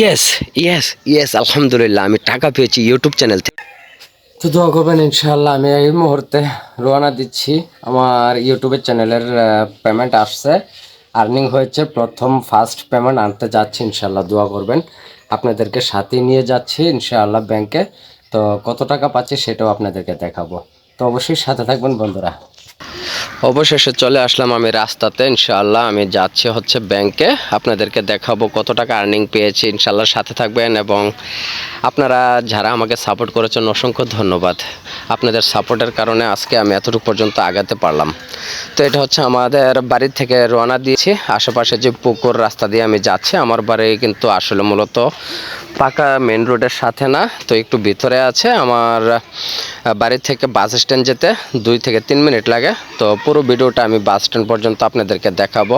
Yes yes yes আলহামদুলিল্লাহ আমি টাকা পেয়েছি ইউটিউব চ্যানেল থেকে। তো দোয়া করবেন ইনশাল্লাহ আমি এই মুহূর্তে রওনা দিচ্ছি। আমার ইউটিউবের চ্যানেলের পেমেন্ট আসছে। আর্নিং হয়েছে প্রথম ফার্স্ট পেমেন্ট আনতে যাচ্ছি ইনশাল্লাহ দোয়া করবেন। আপনাদেরকে সাথে নিয়ে যাচ্ছি ইনশাআল্লাহ ব্যাংকে। তো কত টাকা পাচ্ছি সেটাও আপনাদেরকে দেখাবো। তো অবশ্যই সাথে থাকবেন বন্ধুরা। অবশেষে চলে আসলাম আমি রাস্তাতে, ইনশাআল্লাহ আমি যাচ্ছি হচ্ছে ব্যাংকে আপনাদেরকে দেখাবো কত টাকা আর্নিং পেয়েছি, ইনশাআল্লাহ সাথে থাকবেন এবং আপনারা যারা আমাকে সাপোর্ট করেছেন, অসংখ্য ধন্যবাদ। আপনাদের সাপোর্টের কারণে আজকে আমি এতটুকু পর্যন্ত আগাতে পারলাম। তো এটা হচ্ছে আমাদের বাড়ির থেকে রওনা দিয়েছি। আশেপাশে যে পুকুর, রাস্তা দিয়ে আমি যাচ্ছি, আমার বাড়ি কিন্তু আসলে মূলত পাকা মেন রোডের সাথে না, তো একটু ভিতরে আছে। আমার বাড়ি থেকে বাস স্ট্যান্ড যেতে দুই থেকে তিন মিনিট লাগে। তো পুরো ভিডিওটা আমি বাস স্ট্যান্ড পর্যন্ত আপনাদেরকে দেখাবো।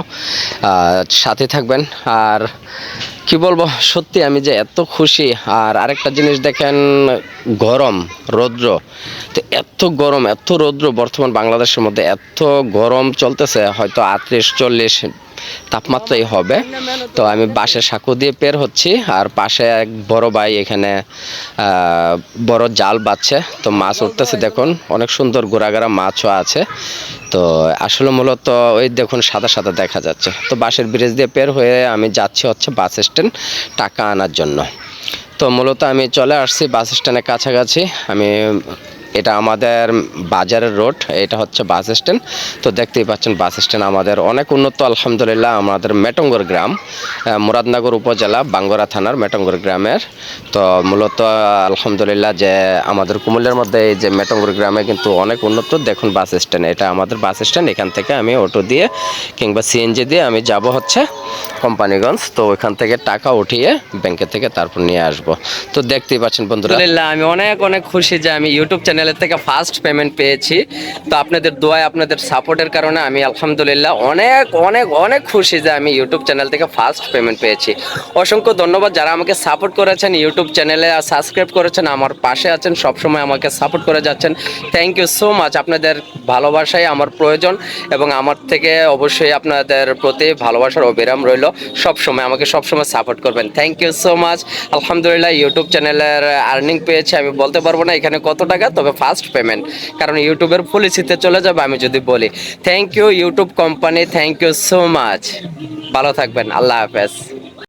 সাথে থাকবেন। আর কি বলব, সত্যি আমি যে এত খুশি। আর আরেকটা জিনিস দেখেন, গরম, রৌদ্র। তো এত গরম, এত রৌদ্র বর্তমান বাংলাদেশের মধ্যে, এত গরম চলতেছে, হয়তো আটত্রিশ, চল্লিশ তাপমাত্রাই হবে। তো আমি বাসে সাঁকু দিয়ে পের হচ্ছি আর পাশে এক বড় ভাই এখানে বড় জাল বাচ্ছে তো মাছ উঠতেছে দেখুন, অনেক সুন্দর গোড়াগাড়া মাছও আছে। তো আসলে মূলত ওই দেখুন সাদা সাদা দেখা যাচ্ছে। তো বাসের ব্রিজ দিয়ে পের হয়ে আমি যাচ্ছি হচ্ছে বাস স্ট্যান্ড টাকা আনার জন্য। তো মূলত আমি চলে আসছি বাস স্ট্যান্ডের কাছাকাছি। আমি এটা আমাদের বাজারের রোড, এটা হচ্ছে বাস স্ট্যান্ড। তো দেখতেই পাচ্ছেন বাস স্ট্যান্ড আমাদের অনেক উন্নত, আলহামদুলিল্লাহ, আমাদের মেটঙ্গর গ্রাম মুরাদনগর উপজেলা, বাঙ্গরা থানার মেটঙ্গর গ্রামের। তো মূলত, আলহামদুলিল্লাহ, যে আমাদের কুমিল্লার মধ্যে এই যে মেটঙ্গর গ্রামে কিন্তু অনেক উন্নত। দেখুন বাস স্ট্যান্ড, এটা আমাদের বাস স্ট্যান্ড, এখান থেকে আমি অটো দিয়ে কিংবা সিএনজি দিয়ে আমি যাব হচ্ছে কোম্পানিগঞ্জ। তো ওইখান থেকে টাকা উঠিয়ে ব্যাংকের থেকে তারপর নিয়ে আসব। তো দেখতেই পাচ্ছেন বন্ধুরা। আমি অনেক অনেক খুশি যে আমি ইউটিউব চ্যানেলের থেকে ফার্স্ট পেমেন্ট পেয়েছি। তো আপনাদের দোয়ায়, আপনাদের সাপোর্টের কারণে আমি আলহামদুলিল্লাহ অনেক অনেক অনেক খুশি যে আমি ইউটিউব চ্যানেল থেকে ফার্স্ট পেমেন্ট পেয়েছি। অসংখ্য ধন্যবাদ যারা আমাকে সাপোর্ট করেছেন ইউটিউব চ্যানেলে সাবস্ক্রাইব করেছেন, আমার পাশে আছেন, সবসময় আমাকে সাপোর্ট করে যাচ্ছেন। থ্যাংক ইউ সো মাচ আপনাদের ভালোবাসাই আমার প্রয়োজন এবং আমার থেকে অবশ্যই আপনাদের প্রতি ভালোবাসার অবিরাম রইল। সবসময় আমাকে সবসময় সাপোর্ট করবেন। থ্যাংক ইউ সো মাচ আলহামদুলিল্লাহ ইউটিউব চ্যানেলের আর্নিং পেয়েছি। আমি বলতে পারব না এখানে কত টাকা, তবে ফার্স্ট পেমেন্ট। কারণ ইউটিউবের পলিসিতে চলে যাবে, আমি যদি বলি। Thank you YouTube company thank you so much ভালো থাকবেন, আল্লাহ হাফেজ।